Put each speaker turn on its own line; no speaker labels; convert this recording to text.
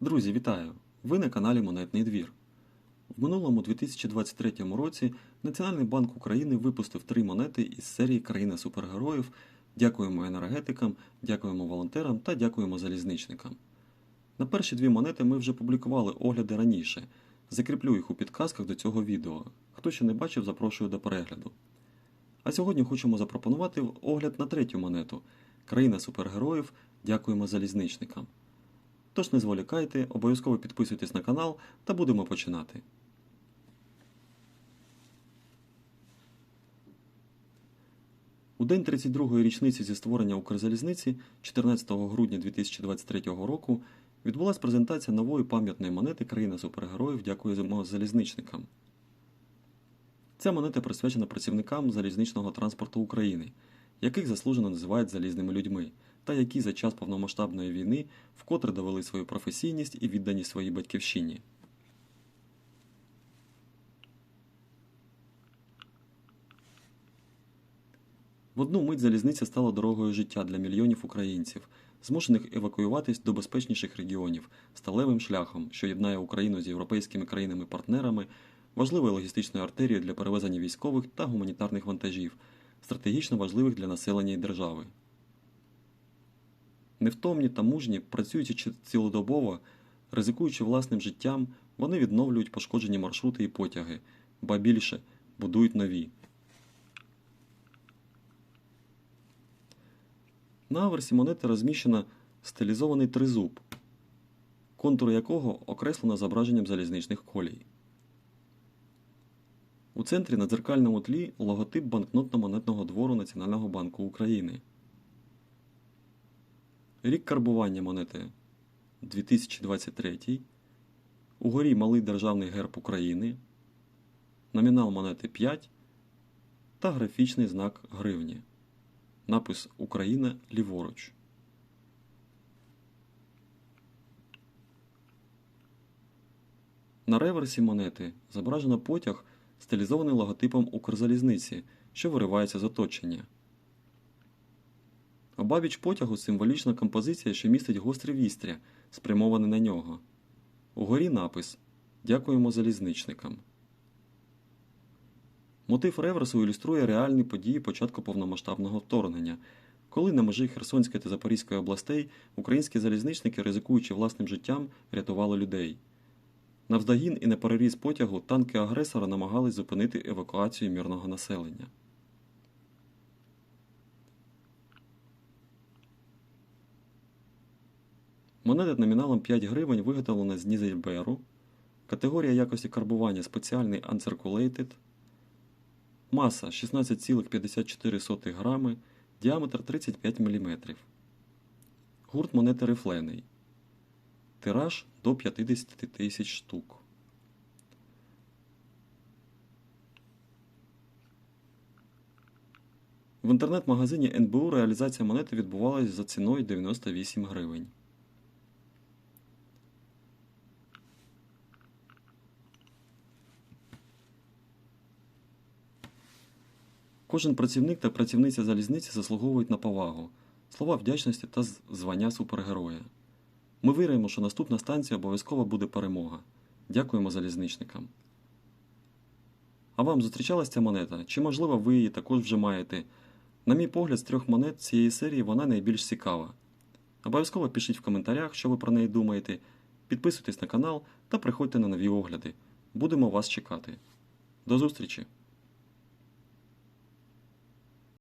Друзі, вітаю! Ви на каналі Монетний двір. В минулому 2023 році Національний банк України випустив три монети із серії Країна супергероїв. Дякуємо енергетикам, дякуємо волонтерам та дякуємо залізничникам. На перші дві монети ми вже публікували огляди раніше. Закріплю їх у підказках до цього відео. Хто ще не бачив, запрошую до перегляду. А сьогодні хочемо запропонувати огляд на третю монету Країна супергероїв. Дякуємо залізничникам. Тож не зволікайте, обов'язково підписуйтесь на канал та будемо починати. У день 32-ї річниці зі створення Укрзалізниці 14 грудня 2023 року відбулася презентація нової пам'ятної монети Країна супергероїв Дякуємо залізничникам. Ця монета присвячена працівникам залізничного транспорту України, яких заслужено називають залізними людьми, та які за час повномасштабної війни вкотре довели свою професійність і відданість своїй батьківщині. В одну мить залізниця стала дорогою життя для мільйонів українців, змушених евакуюватись до безпечніших регіонів сталевим шляхом, що єднає Україну з європейськими країнами-партнерами, важливою логістичною артерією для перевезення військових та гуманітарних вантажів, стратегічно важливих для населення і держави. Невтомні та мужні, працюючи цілодобово, ризикуючи власним життям, вони відновлюють пошкоджені маршрути і потяги, ба більше будують нові. На аверсі монети розміщено стилізований тризуб, контур якого окреслено зображенням залізничних колій. У центрі на дзеркальному тлі логотип банкнотно-монетного двору Національного банку України. Рік карбування монети 2023. Угорі малий державний герб України. Номінал монети 5 та графічний знак гривні. Напис Україна ліворуч. На реверсі монети зображено потяг, стилізований логотипом Укрзалізниці, що виривається з оточення. Обабіч потягу символічна композиція, що містить гострі вістря, спрямоване на нього. Угорі напис Дякуємо залізничникам. Мотив реверсу ілюструє реальні події початку повномасштабного вторгнення, коли на межі Херсонської та Запорізької областей українські залізничники, ризикуючи власним життям, рятували людей. Навздогін і на переріз потягу танки агресора намагались зупинити евакуацію мирного населення. Монета номіналом 5 гривень виготовлена з Нізельберу, категорія якості карбування спеціальний Uncirculated, маса 16,54 грами, діаметр 35 мм. Гурт монети рифлений. Тираж до 50 тисяч штук. В інтернет-магазині НБУ реалізація монети відбувалась за ціною 98 гривень. Кожен працівник та працівниця залізниці заслуговують на повагу, слова вдячності та звання супергероя. Ми віримо, що наступна станція обов'язково буде перемога. Дякуємо залізничникам. А вам зустрічалася ця монета? Чи можливо ви її також вже маєте? На мій погляд, з трьох монет цієї серії вона найбільш цікава. Обов'язково пишіть в коментарях, що ви про неї думаєте. Підписуйтесь на канал та приходьте на нові огляди. Будемо вас чекати. До зустрічі!